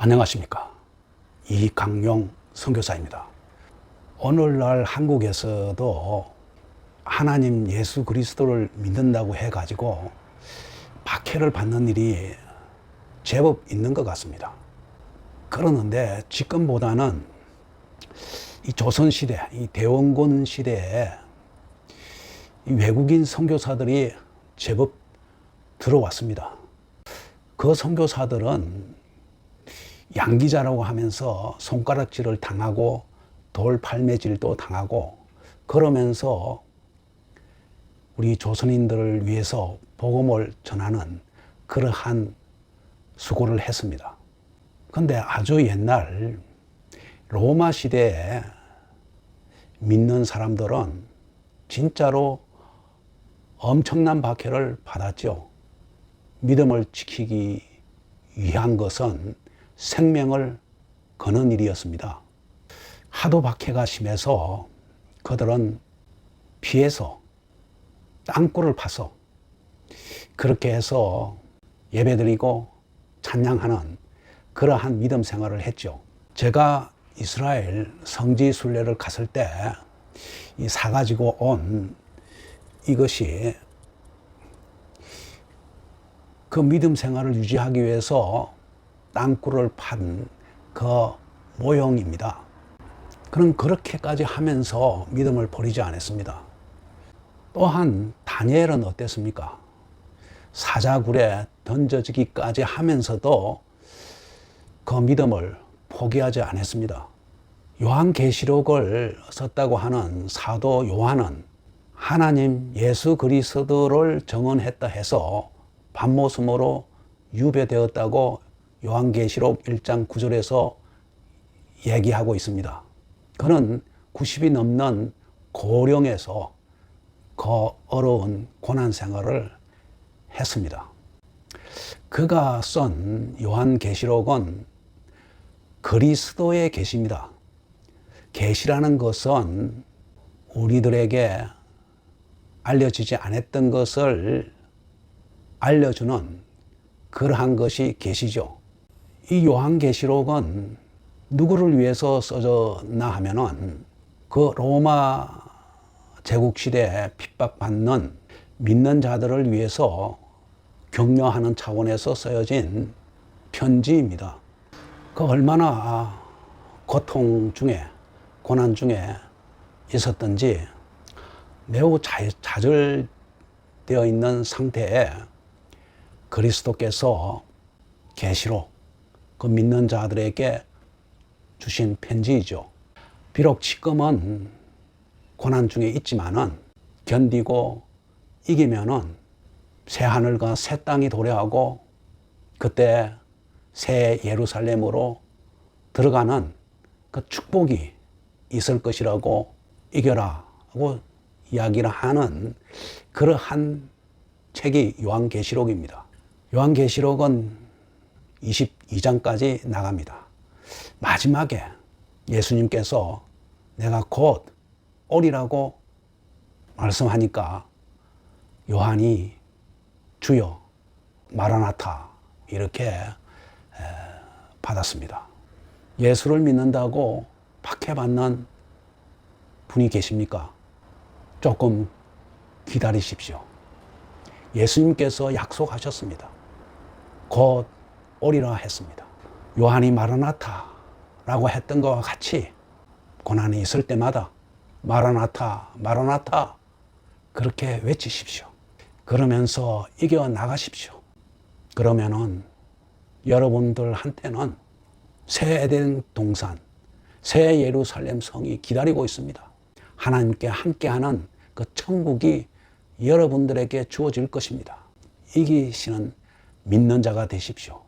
안녕하십니까. 이강용 선교사입니다. 오늘날 한국에서도 하나님 예수 그리스도를 믿는다고 해가지고 박해를 받는 일이 제법 있는 것 같습니다. 그러는데 지금보다는 이 조선시대, 이 대원군 시대에 이 외국인 선교사들이 제법 들어왔습니다. 그 선교사들은 양기자라고 하면서 손가락질을 당하고 돌 팔매질도 당하고 그러면서 우리 조선인들을 위해서 복음을 전하는 그러한 수고를 했습니다. 근데 아주 옛날 로마 시대에 믿는 사람들은 진짜로 엄청난 박해를 받았죠. 믿음을 지키기 위한 것은 생명을 거는 일이었습니다. 하도 박해가 심해서 그들은 피해서 땅굴을 파서 그렇게 해서 예배드리고 찬양하는 그러한 믿음 생활을 했죠. 제가 이스라엘 성지 순례를 갔을 때 이 사가지고 온 이것이 그 믿음 생활을 유지하기 위해서 땅굴을 판 그 모형입니다. 그럼 그렇게까지 하면서 믿음을 버리지 않았습니다. 또한 다니엘은 어땠습니까? 사자굴에 던져지기까지 하면서도 그 믿음을 포기하지 않았습니다. 요한계시록을 썼다고 하는 사도 요한은 하나님 예수 그리스도를 정언했다 해서 반모섬으로 유배되었다고 요한계시록 1장 9절에서 얘기하고 있습니다. 그는 90이 넘는 고령에서 그 어려운 고난 생활을 했습니다. 그가 쓴 요한계시록은 그리스도의 계시입니다. 계시라는 것은 우리들에게 알려지지 않았던 것을 알려주는 그러한 것이 계시죠. 이 요한계시록은 누구를 위해서 써졌나 하면은 그 로마 제국 시대에 핍박받는 믿는 자들을 위해서 격려하는 차원에서 쓰여진 편지입니다. 그 얼마나 고통 중에 고난 중에 있었던지 매우 좌절되어 있는 상태에 그리스도께서 계시로 그 믿는 자들에게 주신 편지이죠. 비록 지금은 고난 중에 있지만은 견디고 이기면은 새 하늘과 새 땅이 도래하고 그때 새 예루살렘으로 들어가는 그 축복이 있을 것이라고 이겨라 하고 이야기를 하는 그러한 책이 요한계시록입니다. 요한계시록은 22장까지 나갑니다. 마지막에 예수님께서 내가 곧 오리라고 말씀하니까 요한이 주여 마라나타 이렇게 받았습니다. 예수를 믿는다고 박해받는 분이 계십니까? 조금 기다리십시오. 예수님께서 약속하셨습니다. 곧 오리라 했습니다. 요한이 마라나타라고 했던 것과 같이 고난이 있을 때마다 마라나타, 마라나타 그렇게 외치십시오. 그러면서 이겨 나가십시오. 그러면은 여러분들한테는 새 에덴 동산, 새 예루살렘 성이 기다리고 있습니다. 하나님께 함께하는 그 천국이 여러분들에게 주어질 것입니다. 이기시는 믿는 자가 되십시오.